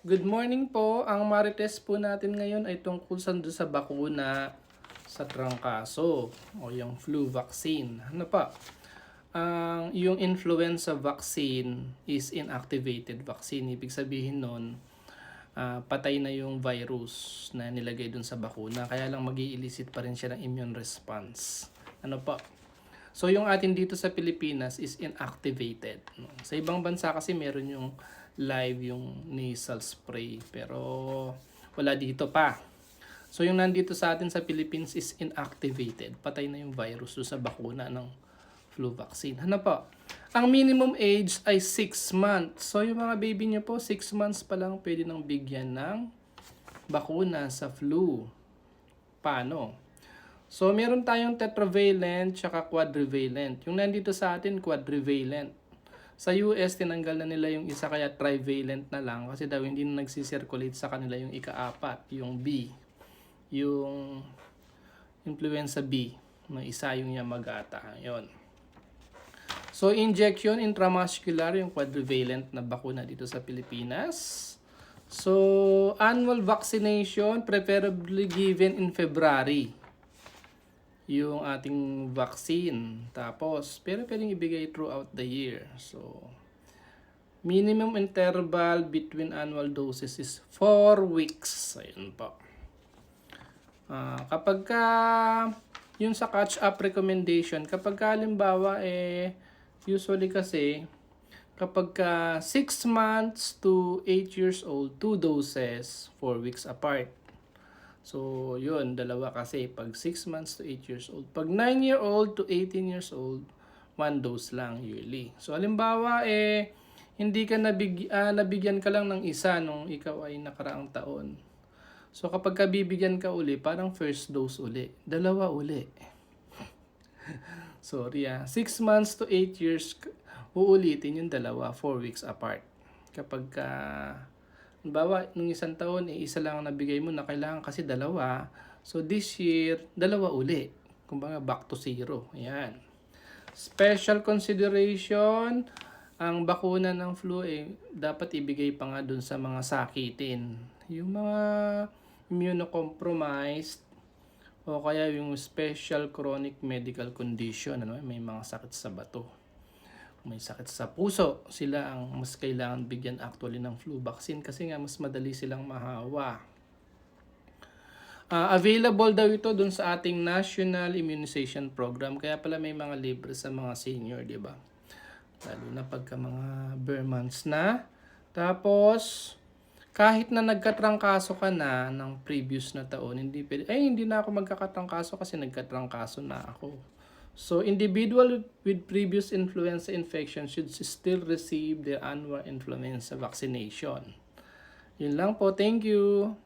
Good morning po. Ang marites po natin ngayon ay tungkol sa sa bakuna sa trangkaso o yung flu vaccine. Ano pa? Ang yung influenza vaccine is inactivated vaccine. Ibig sabihin nun, ah, patay na yung virus na nilagay dun sa bakuna. Kaya lang mag elicit pa rin siya ng immune response. Ano pa? So yung atin dito sa Pilipinas is inactivated. Sa ibang bansa kasi meron yung live yung nasal spray pero wala dito pa. So yung nandito sa atin sa Philippines is inactivated. Patay na yung virus sa bakuna ng flu vaccine. Ano po? Ang minimum age ay 6 months. So yung mga baby niyo po, 6 months pa lang pwede nang bigyan ng bakuna sa flu. Paano? So, meron tayong tetravalent tsaka quadrivalent. Yung nandito sa atin, quadrivalent. Sa US, tinanggal na nila yung isa kaya trivalent na lang kasi daw hindi na nagsisirculate sa kanila yung ikaapat, yung B. Yung influenza B na isa yung Yamagata. Yun. So, injection intramuscular yung quadrivalent na bakuna dito sa Pilipinas. So, annual vaccination preferably given in February yung ating vaccine. Tapos, pero pwedeng ibigay throughout the year. So, minimum interval between annual doses is 4 weeks. Ayun po. Ah, kapag ka, yung sa catch-up recommendation, kapag ka halimbawa, eh, usually kasi, kapag ka 6 months to 8 years old, 2 doses, 4 weeks apart. So, yun, dalawa kasi. Pag 6 months to 8 years old. Pag 9 year old to 18 years old, one dose lang yearly. So, halimbawa, eh, hindi ka nabig, ah, nabigyan ka lang ng isa nung ikaw ay nakaraang taon. So, kapag ka bibigyan ka uli, parang first dose uli. Dalawa uli. Sorry ah. 6 months to 8 years, uulitin yung dalawa, 4 weeks apart. Kapag ka, Halimbawa, nung isang taon, eh, isa lang ang nabigay mo na kailangan kasi dalawa. So, this year, dalawa uli. Kumbaga, back to zero. Ayan. Special consideration, ang bakuna ng flu, eh, dapat ibigay pa nga dun sa mga sakitin. Yung mga immunocompromised, o kaya yung special chronic medical condition, ano, may mga sakit sa bato may sakit sa puso, sila ang mas kailangan bigyan actually ng flu vaccine kasi nga mas madali silang mahawa. Ah, available daw ito dun sa ating National Immunization Program. Kaya pala may mga libre sa mga senior, di ba? Lalo na pagka mga bare months na. Tapos, kahit na nagkatrangkaso ka na ng previous na taon, hindi pwede, ay hindi na ako magkakatrangkaso kasi nagkatrangkaso na ako. So, individual with previous influenza infection should still receive their annual influenza vaccination. Yun lang po. Thank you.